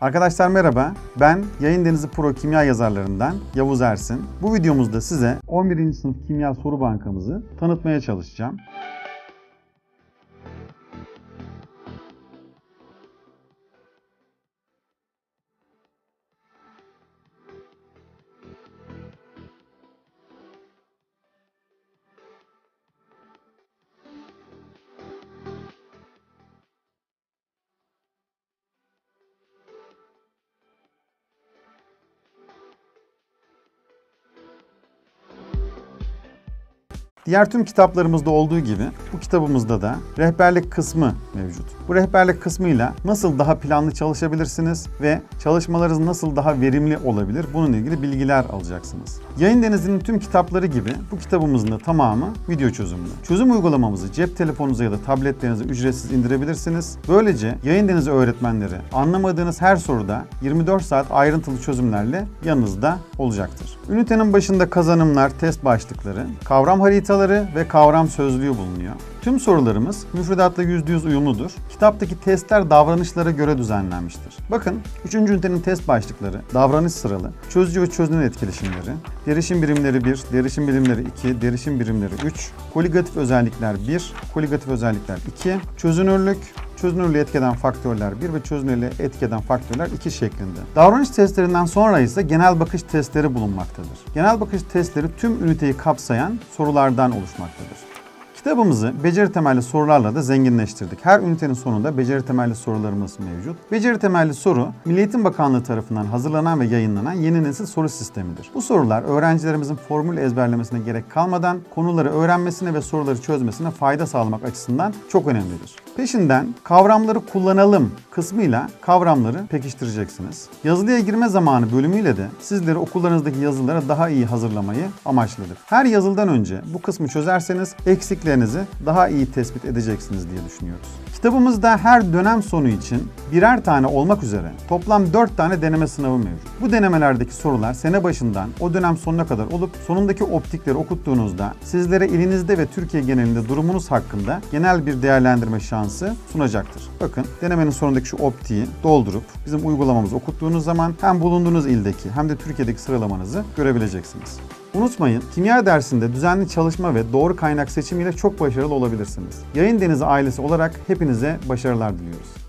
Arkadaşlar merhaba. Ben Yayın Denizi Pro Kimya yazarlarından Yavuz Ersin. Bu videomuzda size 11. sınıf kimya soru bankamızı tanıtmaya çalışacağım. Diğer tüm kitaplarımızda olduğu gibi bu kitabımızda da rehberlik kısmı mevcut. Bu rehberlik kısmıyla nasıl daha planlı çalışabilirsiniz ve çalışmalarınız nasıl daha verimli olabilir bununla ilgili bilgiler alacaksınız. Yayın Denizi'nin tüm kitapları gibi bu kitabımızın da tamamı video çözümlü. Çözüm uygulamamızı cep telefonunuza ya da tabletlerinize ücretsiz indirebilirsiniz. Böylece Yayın Denizi öğretmenleri anlamadığınız her soruda 24 saat ayrıntılı çözümlerle yanınızda olacaktır. Ünitenin başında kazanımlar, test başlıkları, kavram haritaları ve kavram sözlüğü bulunuyor. Tüm sorularımız müfredatla %100 uyumludur. Kitaptaki testler davranışlara göre düzenlenmiştir. Bakın 3. ünitenin test başlıkları, davranış sıralı, çözücü ve çözünen etkileşimleri, derişim birimleri 1, derişim birimleri 2, derişim birimleri 3, koligatif özellikler 1, koligatif özellikler 2, çözünürlük, çözünürlüğü etkeden faktörler 1 ve çözünürlüğü etkeden faktörler 2 şeklinde. Davranış testlerinden sonra ise genel bakış testleri bulunmaktadır. Genel bakış testleri tüm üniteyi kapsayan sorulardan oluşmaktadır. Kitabımızı beceri temelli sorularla da zenginleştirdik. Her ünitenin sonunda beceri temelli sorularımız mevcut. Beceri temelli soru, Milli Eğitim Bakanlığı tarafından hazırlanan ve yayınlanan yeni nesil soru sistemidir. Bu sorular öğrencilerimizin formül ezberlemesine gerek kalmadan konuları öğrenmesine ve soruları çözmesine fayda sağlamak açısından çok önemlidir. Peşinden kavramları kullanalım kısmıyla kavramları pekiştireceksiniz. Yazılıya girme zamanı bölümüyle de sizleri okullarınızdaki yazılara daha iyi hazırlamayı amaçladık. Her yazıldan önce bu kısmı çözerseniz eksiklerinizi daha iyi tespit edeceksiniz diye düşünüyoruz. Kitabımızda her dönem sonu için birer tane olmak üzere toplam 4 tane deneme sınavı mevcut. Bu denemelerdeki sorular sene başından o dönem sonuna kadar olup sonundaki optikleri okuttuğunuzda sizlere ilinizde ve Türkiye genelinde durumunuz hakkında genel bir değerlendirme şansı sunacaktır. Bakın denemenin sonundaki şu optiği doldurup bizim uygulamamızı okuttuğunuz zaman hem bulunduğunuz ildeki hem de Türkiye'deki sıralamanızı görebileceksiniz. Unutmayın, kimya dersinde düzenli çalışma ve doğru kaynak seçimiyle çok başarılı olabilirsiniz. Yayın Denizi ailesi olarak hepinize başarılar diliyoruz.